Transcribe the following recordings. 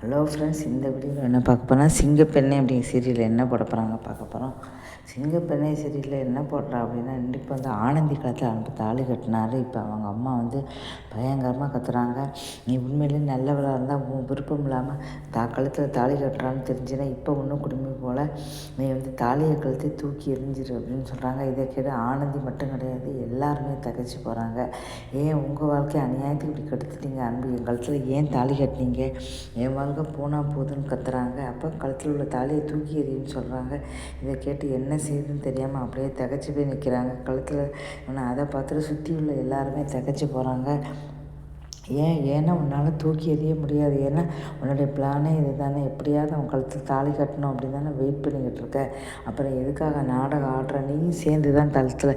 Hello friends இந்த வீடியோவில் என்ன பார்க்க போனால் சிங்கப்பெண்ணை அப்படிங்கிற சீரியலில் என்ன போட போகிறாங்க பார்க்க போகிறோம் சிங்கப்பெண்ணை சீரியலில் என்ன போடுறா அப்படின்னா இப்போ வந்து ஆனந்தி காலத்தில் அனுப்ப தாலி கட்டினார். இப்போ அவங்க அம்மா வந்து பயங்கரமாக கத்துறாங்க. நீ உண்மையிலே நல்லவளாக இருந்தால் உன் விருப்பம் இல்லாமல் தா கழுத்தில் தாலி கட்டுறான்னு தெரிஞ்சுன்னா இப்போ ஒன்றும் குடும்பி போல் நீ வந்து தாலியை கழுத்தை தூக்கி எரிஞ்சிரு அப்படின்னு சொல்கிறாங்க இதை கேட்டு ஆனந்தி மட்டும் கிடையாது எல்லாருமே தகச்சு போகிறாங்க ஏன் உங்கள் வாழ்க்கை அநியாயத்துக்கு இப்படி கெடுத்துட்டீங்க அன்பு? என் கழுத்தில் ஏன் தாலி கட்டினீங்க? ஏன் வாழ்க்கை போனால் போதுன்னு கத்துறாங்க. அப்போ கழுத்தில் உள்ள தாலியை தூக்கி எறின்னு சொல்கிறாங்க இதை கேட்டு என்ன செய்யுதுன்னு தெரியாமல் அப்படியே தகச்சு போய் நிற்கிறாங்க கழுத்தில் ஆனால் அதை பார்த்துட்டு சுற்றி உள்ள எல்லாருமே தகச்சு போகிறாங்க ஏன் ஏன்னா உன்னால் தூக்கி எறிய முடியாது. ஏன்னா உன்னுடைய பிளானே இது தானே எப்படியாவது அவன் கழுத்து தாலி கட்டணும் அப்படின்னு தானே வெயிட் பண்ணிக்கிட்டு இருக்க. அப்புறம் எதுக்காக நாடகம் ஆடுற? நீயும் சேர்ந்து தான் கழுத்தில்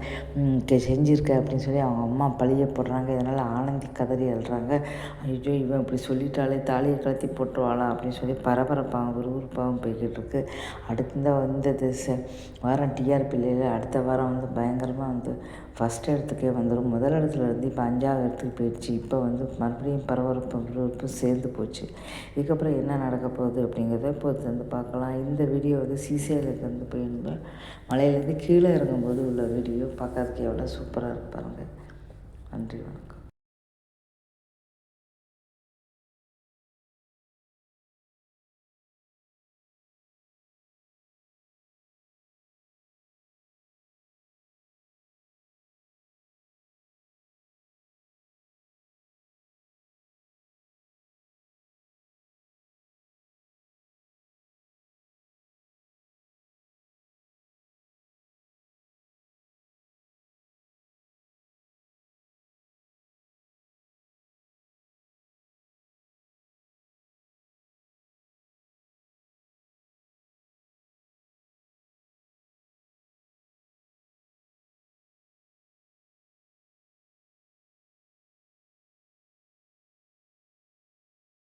செஞ்சுருக்க அப்படின்னு சொல்லி அவங்க அம்மா பழிய போடுறாங்க. இதனால் ஆனந்தி கதறி எழுறாங்க ஐயோ இவன் இப்படி சொல்லிட்டாலே தாலியை கழுத்தி போட்டுருவாளா அப்படின்னு சொல்லி பரபரப்பாகவும் விறுவிறுப்பாகவும் போய்கிட்டு இருக்கு. அடுத்த இந்த திசை வாரம் டிஆர்பியில் அடுத்த வாரம் வந்து பயங்கரமாக வந்து ஃபஸ்ட் இடத்துக்கே வந்துடும் முதல் இடத்துல இருந்து இப்போ அஞ்சாவது இடத்துக்கு போயிடுச்சு. இப்போ வந்து மறுபடியும் பரபரப்பு விறுவிறுப்பு சேர்ந்து போச்சு. இதுக்கப்புறம் என்ன நடக்க போகுது அப்படிங்கிறத பொறுத்து வந்து பார்க்கலாம். இந்த வீடியோ வந்து சிசிஐலேருந்து போயிருந்தேன் மலையிலேருந்து கீழே இறங்கும்போது உள்ள வீடியோ பார்க்கறதுக்கு எவ்வளோ சூப்பராக இருக்கு பாருங்கள் நன்றி வணக்கம்.